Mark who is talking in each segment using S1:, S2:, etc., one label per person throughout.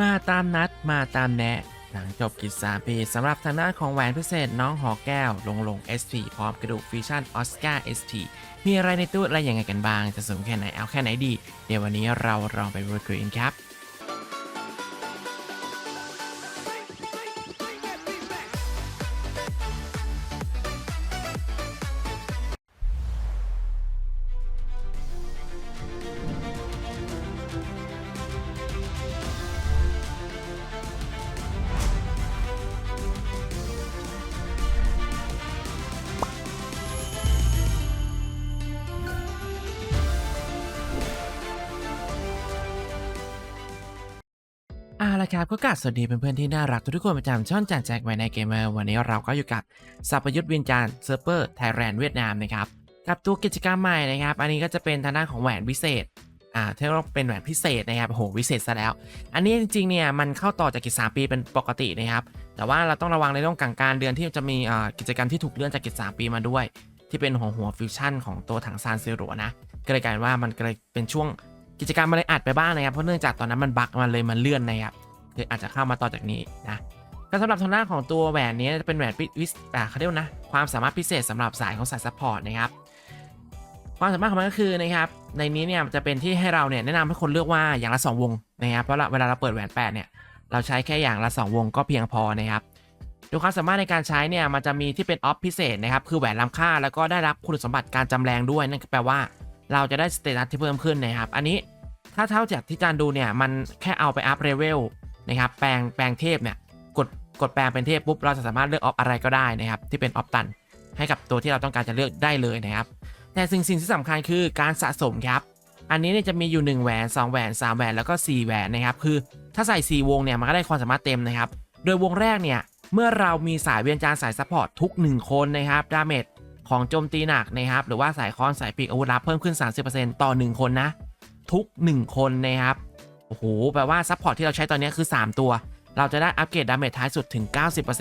S1: มาตามนัดมาตามแนะหลังจบกิจสามปีสำหรับทางด้านของแหวนพิเศษน้องหอแก้ว ลงลง SP พร้อมกระดูกฟิชชั่นออสการ์ ST มีอะไรในตู้อะไรยังไงกันบ้าง จะสูงแค่ไหนเอาแค่ไหนดี เดี๋ยววันนี้เราลองไปรูดคุยกันครับ เอาละครับก็กราบสวัสดีเพื่อนๆที่น่ารักทุกคนประจำช่องจานแจ็คไว้ในเกมเมอร์วันนี้เราก็อยู่กับสัพยุทธวิญญาณเซิร์ฟเวอร์ไทยแลนด์เวียดนามนะครับกับตัวกิจกรรมใหม่นะครับ อันนี้ก็จะเป็นทางด้านของแหวนพิเศษอ่าที่เราเป็นแหวนพิเศษนะครับโหพิเศษซะแล้ว อันนี้จริงๆเนี่ยมันเข้าต่อจากกิจสามปีเป็นปกตินะครับ แต่ว่าเราต้องระวังในเรื่องกลางการเดือนที่จะมีอ่ากิจกรรมที่ถูกเลื่อนจากกิจสามปีมาด้วย ที่เป็นหัวหัวฟิวชั่นของตัวถังซานเซโรนะก็เลยกลายว่ามันก็เลยเป็นช่วง กิจกรรมมันเลยอัดไปบ้างนะครับ เพราะเนื่องจากตอนนั้นมันบั๊กมันเลยมันเลื่อนนะครับคืออาจจะเข้ามาต่อจากนี้นะก็สำหรับทางด้านของตัวแหวนนี้จะเป็นแหวนพิวิสอ่าเขาเรียกว่านะความสามารถพิเศษสำหรับสายของสายซัพพอร์ตนะครับความสามารถของมันก็คือนะครับในนี้เนี่ยจะเป็นที่ให้เราเนี่ยแนะนำให้คนเลือกว่าอย่างละ 2 วงนะครับเพราะเวลาเราเปิดแหวน8เนี่ยเราใช้แค่อย่างละ 2 วงก็เพียงพอนะครับโดยความสามารถในการใช้เนี่ยมันจะมีที่เป็นออฟพิเศษนะครับคือแหวนล้ำค่าแล้วก็ได้รับคุณสมบัติการจำแรงด้วยนั่นแปลว่า เราจะได้สเตตัสที่เพิ่มขึ้นนะครับ อันนี้ถ้าเท่าจากที่จานดูเนี่ยมันแค่เอาไปอัพเลเวลนะครับแปลงแปลงเทพเนี่ยกดกดแปลงเป็นเทพปุ๊บเราจะสามารถเลือกออฟอะไรก็ได้นะครับที่เป็นออฟตันให้กับตัวที่เราต้องการจะเลือกได้เลยนะครับ แต่สิ่งสิ่งที่สำคัญคือการสะสมครับ อันนี้เนี่ยจะมีอยู่ 1 แหวน 2 แหวน 3 แหวน แล้วก็ 4 แหวนนะครับ คือถ้าใส่ 4 วงเนี่ยมันก็ได้ความสามารถเต็มนะครับ โดยวงแรกเนี่ยเมื่อเรามีสายเวียนจานสายซัพพอร์ตทุก 1 คนนะครับ ดาเมจ ของโจมตีหนักนะครับหรือว่าสายค้อนสายปีกอาวุธลับเพิ่มขึ้น 30%ต่อ 1 คนนะ ทุก 1 คนนะครับโอ้โหแปลว่าซัพพอร์ตที่เราใช้ตอนนี้คือ 3 ตัว เราจะได้อัปเกรดดาเมจท้ายสุดถึง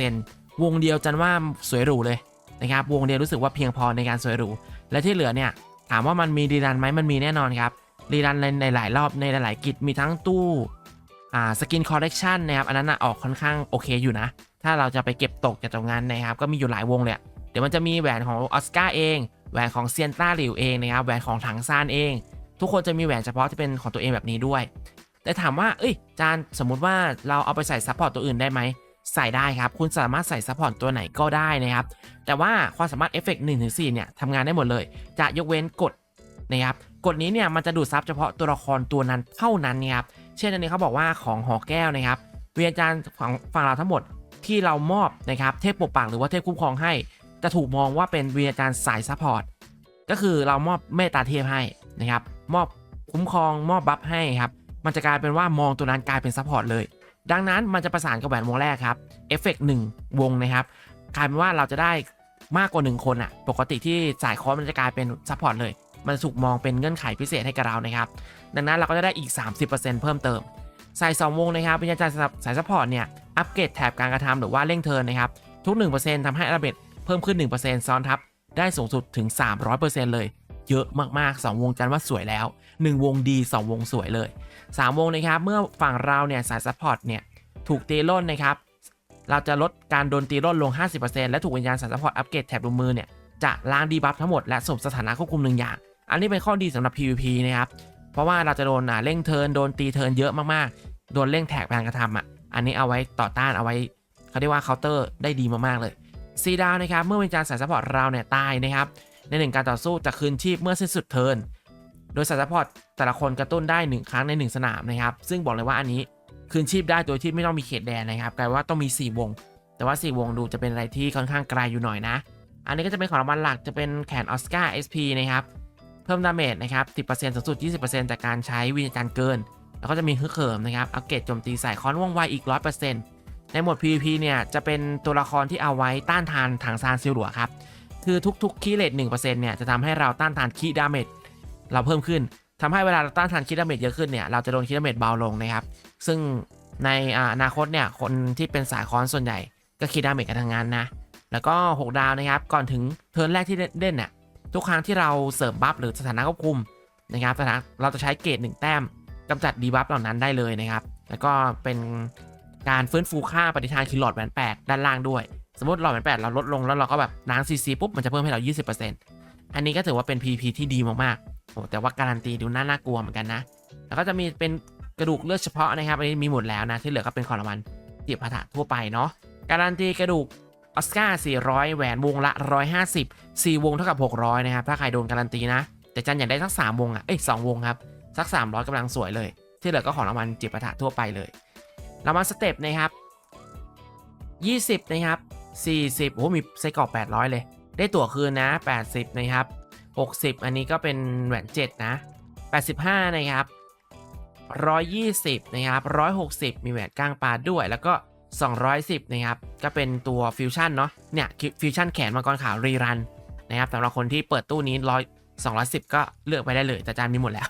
S1: 90%วงเดียวจันว่าสวยหรูเลยนะครับวงเดียวรู้สึกว่าเพียงพอในการสวยหรูและที่เหลือเนี่ยถามว่ามันมีรีรันไหมมันมีแน่นอนครับรีรันในหลายรอบในหลาย ๆ กิจมีทั้งตู้อ่าสกินคอลเลกชันนะครับอันนั้นนะออกค่อนข้างโอเคอยู่นะ ถ้าเราจะไปเก็บตกจากตรงนั้นนะครับก็มีอยู่หลายวงเลย ดี๋ยวมันจะมีแหวนของออสการ์เอง แหวนของเซียนต้าหลิวเองนะครับ แหวนของถังซานเอง ทุกคนจะมีแหวนเฉพาะที่เป็นของตัวเองแบบนี้ด้วย แต่ถามว่า เอ้ย จานสมมุติว่าเราเอาไปใส่ซัพพอร์ตตัวอื่นได้ไหม ใส่ได้ครับ คุณสามารถใส่ซัพพอร์ตตัวไหนก็ได้นะครับ แต่ว่าความสามารถเอฟเฟกต์หนึ่งถึงสี่เนี่ยทำงานได้หมดเลย จะยกเว้นกฎนะครับกฎนี้เนี่ยมันจะดูดซับเฉพาะตัวละครตัวนั้นเท่านั้นนะครับ เช่นอันนี้เขาบอกว่าของหอแก้วนะครับ เวียนจานฝั่งฝั่งเราทั้งหมดที่เรามอบนะครับ เทพปกปักหรือว่าเทพคุ้มครองให้ จะถูกมองว่าเป็นเวียนจานสายซัพพอร์ตก็คือเรามอบเมตตาเทพให้นะครับ มอบคุ้มครองมอบบัฟให้ครับ มันจะกลายเป็นว่ามองตัวนั้นกลายเป็นซัพพอร์ตเลย ดังนั้นมันจะประสานกับแหวนวงแรกครับเอฟเฟกต์หนึ่งวงนะครับกลายเป็นว่าเราจะได้มากกว่า 1 คนอะปกติที่สายคอร์สมันจะกลายเป็นซัพพอร์ตเลย มันถูกมองเป็นเงื่อนไขพิเศษให้กับเรานะครับ ดังนั้นเราก็จะได้อีก 30%เพิ่มเติมใส่2วงนะครับวิญญาณสายซัพพอร์ตเนี่ยอัปเกรดแถบการกระทำหรือว่าเร่งเทินนะครับทุก 1%ทำให้ระเบิด เพิ่มขึ้น 1%ซ้อนทับ ได้สูงสุดถึง 300%เลย เยอะมาก ๆ 2 วงจันว่าสวยแล้ว 1 วงดี 2 วงสวยเลย 3 วงนะครับ เมื่อฝั่งเราเนี่ยสายซัพพอร์ตเนี่ยถูกตีล่นนะครับ เราจะลดการโดนตีล่นลง 50%และถูกวิญญาณสายซัพพอร์ตอัปเกรดแถบดูมือเนี่ยจะล้างดีบัฟทั้งหมดและสมสถานะควบคุมหนึ่งอย่าง อันนี้เป็นข้อดีสำหรับ PVP นะครับเพราะว่าเราจะโดนอ่าเร่งเทิร์นโดนตีเทิร์นเยอะมากๆ โดนเร่งแท็กการกระทำอะอันนี้เอาไว้ต่อต้านเอาไว้เขาเรียกว่าเคาน์เตอร์ได้ดีมากๆเลย ซีดาวนะครับเมื่อวิญญาณสายซัพพอร์ตเราเนี่ยตายนะครับในหนึ่งการต่อสู้จะคืนชีพเมื่อสิ้นสุดเทิร์นโดยสายซัพพอร์ตแต่ละคนกระตุ้นได้ 1 ครั้งใน 1 สนามนะครับ ซึ่งบอกเลยว่าอันนี้คืนชีพได้โดยที่ไม่ต้องมีเขตแดนนะครับกลายว่าต้องมี 4 วง แต่ว่า 4 วงดูจะเป็นอะไรที่ค่อนข้างไกลอยู่หน่อยนะ อันนี้ก็จะเป็นของรางวัลหลักจะเป็นแขนออสการ์ SP นะครับเพิ่มดาเมจนะครับ10%สูงสุด 20%จากการใช้วิญญาณเกิน แล้วก็จะมีฮึกเหิมนะครับอัปเกรดโจมตีใส่คอนว่องไวอีก 100% ในหมวด PVP เนี่ยจะเป็นตัวละครที่เอาไว้ต้านทานถังซานซิลหลัวครับ คือทุกๆคีย์เลท1%เนี่ยจะทำให้เราต้านทานคีดาเมจเราเพิ่มขึ้นทำให้เวลาเราต้านทานคีดาเมจเยอะขึ้นเนี่ยเราจะโดนคีดาเมจเบาลงนะครับ ซึ่งในอนาคตเนี่ยคนที่เป็นสายคอนส่วนใหญ่ก็คีดาเมจกันทางงานนะ แล้วก็ 6 ดาวนะครับก่อนถึงเทิร์นแรกที่เล่นเนี่ยทุกครั้งที่เราเสริมบัฟหรือสถานะควบคุมนะครับสถานะเราจะใช้เกรด1แต้มกำจัดดีบัฟเหล่านั้นได้เลยนะครับ แล้วก็เป็น การฟื้นฟูค่าปฏิทานคือหลอดแหวนแปดด้านล่างด้วย สมมติหลอดแหวนแปดเราลดลงแล้วเราก็แบบล้างซีซีปุ๊บมันจะเพิ่มให้เรา 20%อันนี้ก็ถือว่าเป็น PP ที่ดีมากๆโอ้แต่ว่าการันตีดูน่าน่ากลัวเหมือนกันนะ แล้วก็จะมีเป็นกระดูกเลือดเฉพาะนะครับ อันนี้มีหมดแล้วนะ ที่เหลือก็เป็นของรางวัลเจียบพาถะทั่วไปเนาะ การันตีกระดูกออสการ์ 400 แหวนวงละ 150 4 วงเท่ากับ 600 นะครับ ถ้าใครโดนการันตีนะ แต่จันอยากได้สัก 3 วงอะ เอ้ย 2 วงครับ สัก 300กำลังสวยเลย ที่เหลือก็ของรางวัลจียบพาถะทั่วไปเลย รางวัลสเต็ปนะครับ 20 นะครับ 40โอ้มีไส้กรอก800 เลย ได้ตั๋วคืนนะ 80 นะครับ 60 อันนี้ก็เป็นแหวน7นะ 85 นะครับ 120 นะครับ 160 มีแหวนก้างปลาด้วย แล้วก็ 210 นะครับ ก็เป็นตัวฟิวชั่นเนาะ เนี่ยฟิวชั่นแขนมังกรขาวรีรันนะครับสำหรับคนที่เปิดตู้นี้ร้อย210 ก็เลือกไปได้เลยแต่จานมีหมดแล้ว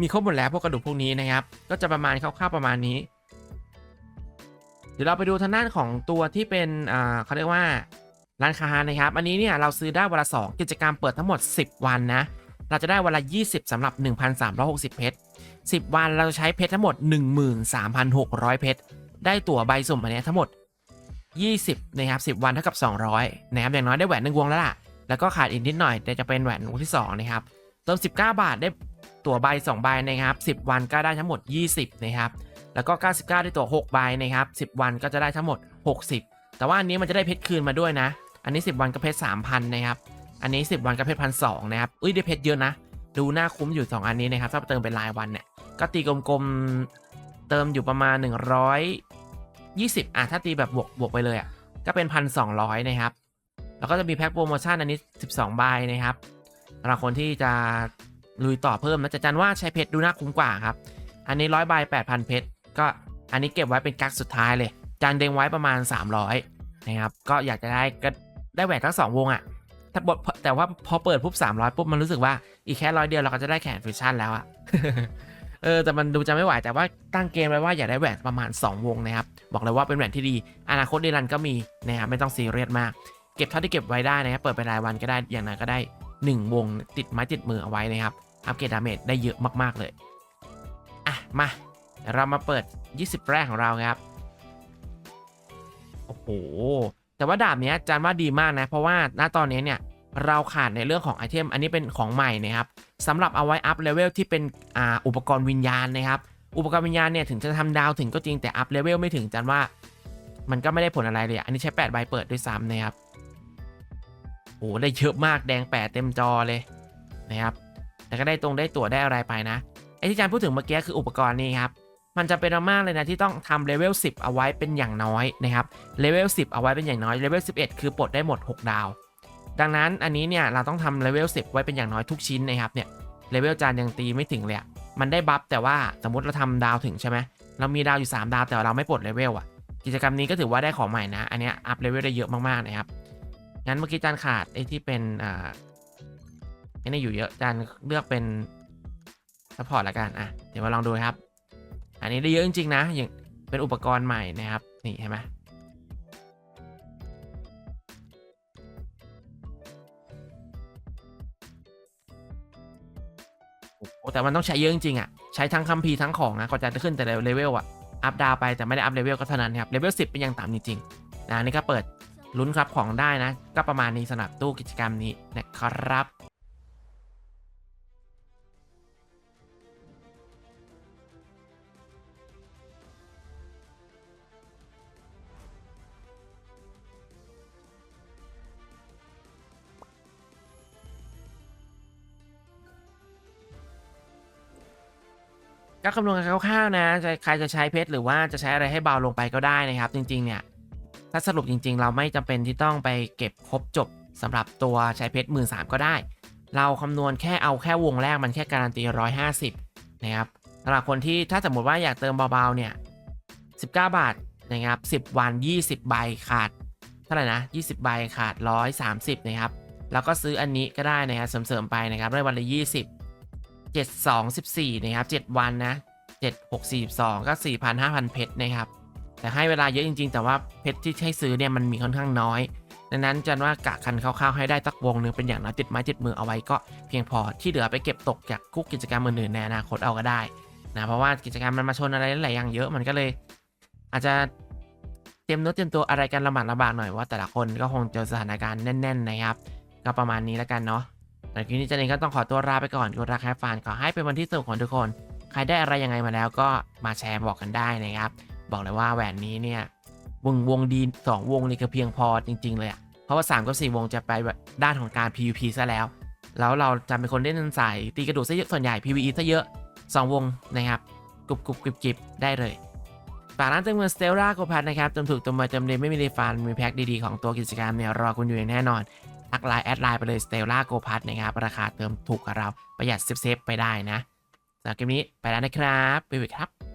S1: มีครบหมดแล้วพวกกระดูกพวกนี้นะครับ ก็จะประมาณคร่าวๆประมาณนี้ ดี๋ยวเราไปดูทางด้านของตัวที่เป็นอ่าเขาเรียกว่าร้านค้านะครับ อันนี้เนี่ยเราซื้อได้วันละ 2 กิจกรรมเปิดทั้งหมด 10 วันนะ เราจะได้วันละ 20สำหรับ 1,360 เพชร 10 วันเราจะใช้เพชรทั้งหมด 13,600 เพชร ได้ตั๋วใบสุ่มอันนี้ทั้งหมด 20 นะครับ 10 วันเท่ากับ 200 นะครับ อย่างน้อยได้แหวนหนึ่งวงแล้วล่ะ แล้วก็ขาดอีกนิดหน่อยแต่จะเป็นแหวนวงที่ 2 นะครับ เติม 19 บาทได้ตั๋วใบ 2 ใบนะครับ 10 วันก็ได้ทั้งหมด 20 นะครับ แล้วก็ 99 ได้ตัว 6 ใบนะครับ 10 วันก็จะได้ทั้งหมด 60 แต่ว่าอันนี้มันจะได้เพชรคืนมาด้วยนะ อันนี้ 10 วันก็เพชร3,000นะครับ อันนี้ 10 วันก็เพชรพันสนะครับ อุ้ยได้เพชรเยอะนะ ดูน่าคุ้มอยู่ 2 อันนี้นะครับถ้าเติมเป็นรายวันเนี่ย ก็ตีกลมๆ เติมอยู่ประมาณ 120อะถ้าตีแบบบวกบวกไปเลยอะ ก็เป็น 1,200 นะครับ แล้วก็จะมีแพ็คโปรโมชั่นอันนี้ 12 ใบนะครับสำหรับคนที่จะลุยต่อเพิ่มนะจะจันว่าใช้เพชรดูน่าคุ้มกว่าครับ อันนี้100ใบ8,000 เพชร ก็อันนี้เก็บไว้เป็นกักสุดท้ายเลย จานเด้งไว้ประมาณ 300 นะครับ ก็อยากจะได้ก็ได้แหวนทั้งสองวงอะถ้าบทแต่ว่าพอเปิดปุ๊บ300ปุ๊บมันรู้สึกว่าอีกแค่ร้อยเดียวเราก็จะได้แขนฟิวชั่นแล้วอะเออแต่มันดูจะไม่ไหวแต่ว่าตั้งเกณฑ์ไว้ว่าอยากได้แหวนประมาณ 2 วงนะครับ บอกเลยว่าเป็นแหวนที่ดี อนาคตดีรันก็มีนะครับไม่ต้องซีเรียสมาก เก็บเท่าที่เก็บไว้ได้นะครับเปิดเป็นรายวันก็ได้อย่างนั้นก็ได้ 1 วงติดไม้ติดมือเอาไว้นะครับอัปเกรดดาเมจได้เยอะมากๆเลยอะมา เรามาเปิด 20 แรกของเราครับ โอ้โห แต่ว่าดาบเนี้ยจานว่าดีมากนะ เพราะว่าณตอนนี้เนี่ย เราขาดในเรื่องของไอเทม อันนี้เป็นของใหม่นะครับสำหรับเอาไว้อัพเลเวลที่เป็นอ่าอุปกรณ์วิญญาณนะครับ อุปกรณ์วิญญาณเนี่ยถึงจะทำดาวถึงก็จริงแต่อัพเลเวลไม่ถึงจานว่า มันก็ไม่ได้ผลอะไรเลย อันนี้ใช้8ใบเปิดด้วยซ้ำนะครับ โอ้ได้เยอะมากแดงแปดเต็มจอเลยนะครับ แต่ก็ได้ตรงได้ตั๋วได้อะไรไปนะไอที่จานพูดถึงเมื่อกี้คืออุปกรณ์นี้ครับ มันจะเป็นมากเลยนะที่ต้องทำเลเวล10 เอาไว้เป็นอย่างน้อยนะครับเลเวล10 เอาไว้เป็นอย่างน้อยเลเวล11 คือปลดได้หมด 6 ดาว ดังนั้นอันนี้เนี่ยเราต้องทำเลเวล10 ไว้เป็นอย่างน้อยทุกชิ้นนะครับเนี่ยเลเวลจานยังตีไม่ถึงเลยมันได้บัฟแต่ว่าสมมติเราทำดาวถึงใช่ไหมเรามีดาวอยู่ 3 ดาวแต่เราไม่ปลดเลเวลอะกิจกรรมนี้ก็ถือว่าได้ของใหม่นะ อันเนี้ยอัพเลเวลได้เยอะมากๆนะครับ งั้นเมื่อกี้จานขาดไอ้ที่เป็นอ่าไอ้นี่อยู่เยอะจานเลือกเป็นซัพพอร์ตละกันอะเดี๋ยวมาลองดูครับ อันนี้ได้เยอะจริงๆนะอย่างเป็นอุปกรณ์ใหม่นะครับนี่เห็นไหมโอ้แต่มันต้องใช้เยอะจริงๆอะใช้ทั้งคัมภีร์ทั้งของนะก่อนจะขึ้นแต่เลเวลอะอัพดาวไปแต่ไม่ได้อัพเลเวลก็เท่านั้นครับเลเวล10 เป็นอยังต่ำจริงๆนะนี่ก็เปิดลุ้นครับของได้นะ ก็ประมาณนี้สำหรับตู้กิจกรรมนี้นะครับ ก็คำนวณกันคร่าวๆนะใครจะใช้เพชรหรือว่าจะใช้อะไรให้เบาลงไปก็ได้นะครับ จริงๆเนี่ยถ้าสรุปจริง ๆ เราไม่จำเป็นที่ต้องไปเก็บครบจบสำหรับตัวใช้เพชรหมื่นสามก็ได้ เราคำนวณแค่เอาแค่วงแรกมันแค่การันตี150นะครับสำหรับคนที่ถ้าสมมติว่าอยากเติมเบาๆเนี่ย19 บาทนะครับ10 วัน 20 ใบขาดเท่าไหร่นะ 20 ใบขาด 130 นะครับ แล้วก็ซื้ออันนี้ก็ได้นะครับเสริมๆไปนะครับได้วันละ 20 7 2 14 นะครับ 7 วันนะ 7 6 42 ก็ 4,000 5,000 เพชรนะครับ แต่ให้เวลาเยอะจริง ๆ แต่ว่าเพชรที่ให้ซื้อเนี่ยมันมีค่อนข้างน้อย ดังนั้นจันว่ากะคันคร่าวๆให้ได้ตักวงหนึงเป็นอย่างน้อยติดไม้ติดมือเอาไว้ก็เพียงพอที่เหลือไปเก็บตกจากคุกกิจกรรมอื่นๆในอนาคตเอาก็ได้นะเพราะว่ากิจกรรมมันมาชนอะไรหลายอย่างเยอะมันก็เลย อาจจะเตรียมเนื้อเตรียมตัวอะไรกันลำบากลำบากหน่อยว่าแต่ละคนก็คงเจอสถานการณ์แน่น ๆ นะครับ ก็ประมาณนี้แล้วกันเนาะ แต่คลิปนี้เจนเองก็ต้องขอตัวลาไปก่อนกดรักแฮปฟานขอให้เป็นวันที่สนุกของทุกคน ใครได้อะไรยังไงมาแล้วก็มาแชร์บอกกันได้นะครับ บอกเลยว่าแหวนนี้เนี่ยวงวงดีสองวงนี่ก็เพียงพอจริง ๆ เลยอะเพราะว่า 3 กับ 4 วงจะไปด้านของการ PVP ซะแล้ว แล้วเราจะเป็นคนเล่นสายตีกระดูกซะเยอะส่วนใหญ่ PVE ซะเยอะ 2 วงนะครับกรุบกรุบกริบกริบได้เลยฝากร้านเติมเงินสเตลล่าโกพัทนะครับเติมถูกเติมมาเติมเดไม่มีรีฟันมีแพ็คดีๆ ของตัวกิจกรรมเนี่ยรอคุณอยู่อย่างแน่นอน ทักไลน์แอดไลน์ไปเลยสเตลล่าโกพัทนะครับ ราคาเติมถูกกับเราประหยัดเซฟๆไปได้นะสำหรับคลิปนี้ไปแล้วนะครับไปวิครับ